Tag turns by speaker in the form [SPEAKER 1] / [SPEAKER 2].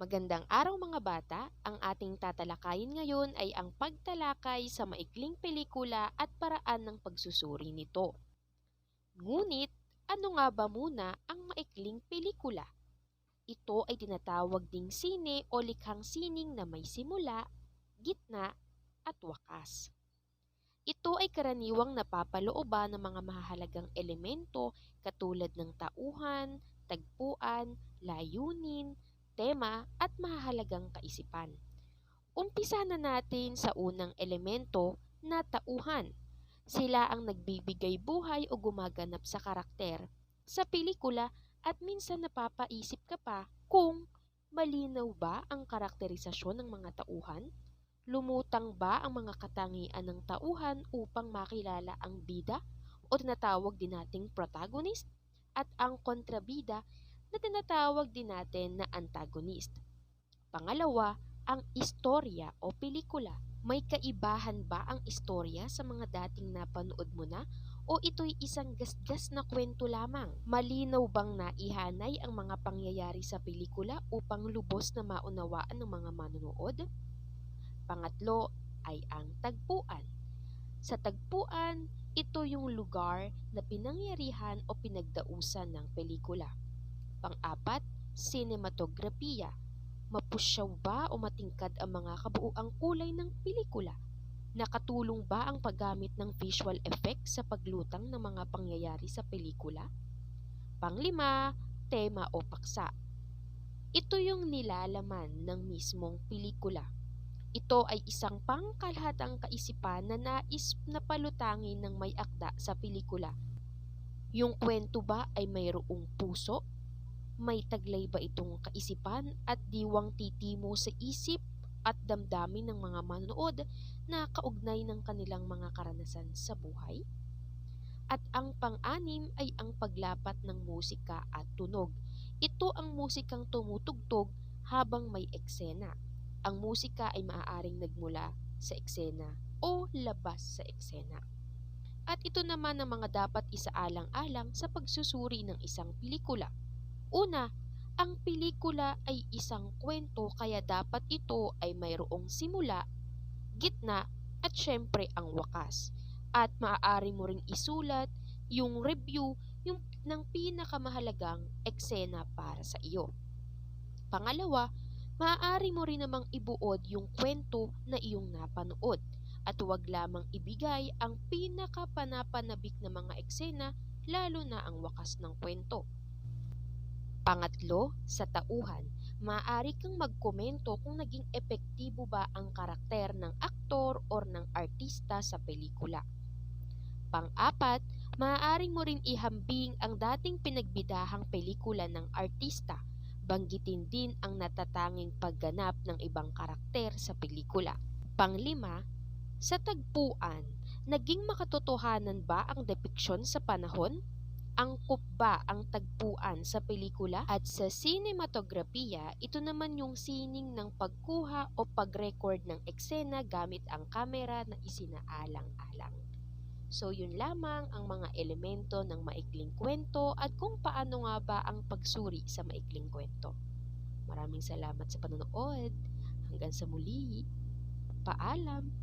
[SPEAKER 1] Magandang araw mga bata, ang ating tatalakayin ngayon ay ang pagtalakay sa maikling pelikula at paraan ng pagsusuri nito. Ngunit, ano nga ba muna ang maikling pelikula? Ito ay tinatawag ding sine o likhang sining na may simula, gitna, at wakas. Ito ay karaniwang napapalooban ng mga mahalagang elemento katulad ng tauhan, tagpuan, layunin, tema at mahalagang kaisipan. Umpisa na natin sa unang elemento na tauhan. Sila ang nagbibigay buhay o gumaganap sa karakter sa pelikula at minsan napapaisip ka pa kung malinaw ba ang karakterisasyon ng mga tauhan? Lumutang ba ang mga katangian ng tauhan upang makilala ang bida o tinatawag din nating protagonist at ang kontrabida na tinatawag din natin na antagonist. Pangalawa, ang istorya o pelikula. May kaibahan ba ang istorya sa mga dating napanood mo na o ito'y isang gasgas na kwento lamang? Malinaw bang naihanay ang mga pangyayari sa pelikula upang lubos na maunawaan ng mga manonood? Pangatlo ay ang tagpuan. Sa tagpuan, ito yung lugar na pinangyarihan o pinagdausan ng pelikula. Pang-apat, sinematografiya. Mapusyaw ba o matingkad ang mga kabuuang kulay ng pelikula? Nakatulong ba ang paggamit ng visual effect sa paglutang ng mga pangyayari sa pelikula? Panglima, tema o paksa. Ito yung nilalaman ng mismong pelikula. Ito ay isang pangkalahatang kaisipan na nais na palutangin ng may akda sa pelikula. Yung kwento ba ay mayroong puso? May taglay ba itong kaisipan at diwang titimo sa isip at damdamin ng mga manonood na kaugnay ng kanilang mga karanasan sa buhay? At ang pang-anim ay ang paglapat ng musika at tunog. Ito ang musikang tumutugtog habang may eksena. Ang musika ay maaaring nagmula sa eksena o labas sa eksena. At ito naman ang mga dapat isaalang-alang sa pagsusuri ng isang pelikula. Una, ang pelikula ay isang kwento kaya dapat ito ay mayroong simula, gitna, at syempre ang wakas. At maaari mo ring isulat yung review yung ng pinakamahalagang eksena para sa iyo. Pangalawa, maaari mo rin namang ibuod yung kwento na iyong napanood at huwag lamang ibigay ang pinakapanapanabik na mga eksena lalo na ang wakas ng kwento. Pangatlo, sa tauhan, maaari kang magkomento kung naging epektibo ba ang karakter ng aktor or ng artista sa pelikula. Pang-apat, maaari mo rin ihambing ang dating pinagbidahang pelikula ng artista. Banggitin din ang natatanging pagganap ng ibang karakter sa pelikula. Panglima, sa tagpuan, naging makatotohanan ba ang depiksyon sa panahon? Angkop ba ang tagpuan sa pelikula? At sa sinematografiya, ito naman yung sining ng pagkuha o pag-record ng eksena gamit ang kamera na isinaalang-alang. So yun lamang ang mga elemento ng maikling kwento at kung paano nga ba ang pagsuri sa maikling kwento. Maraming salamat sa panonood. Hanggang sa muli. Paalam!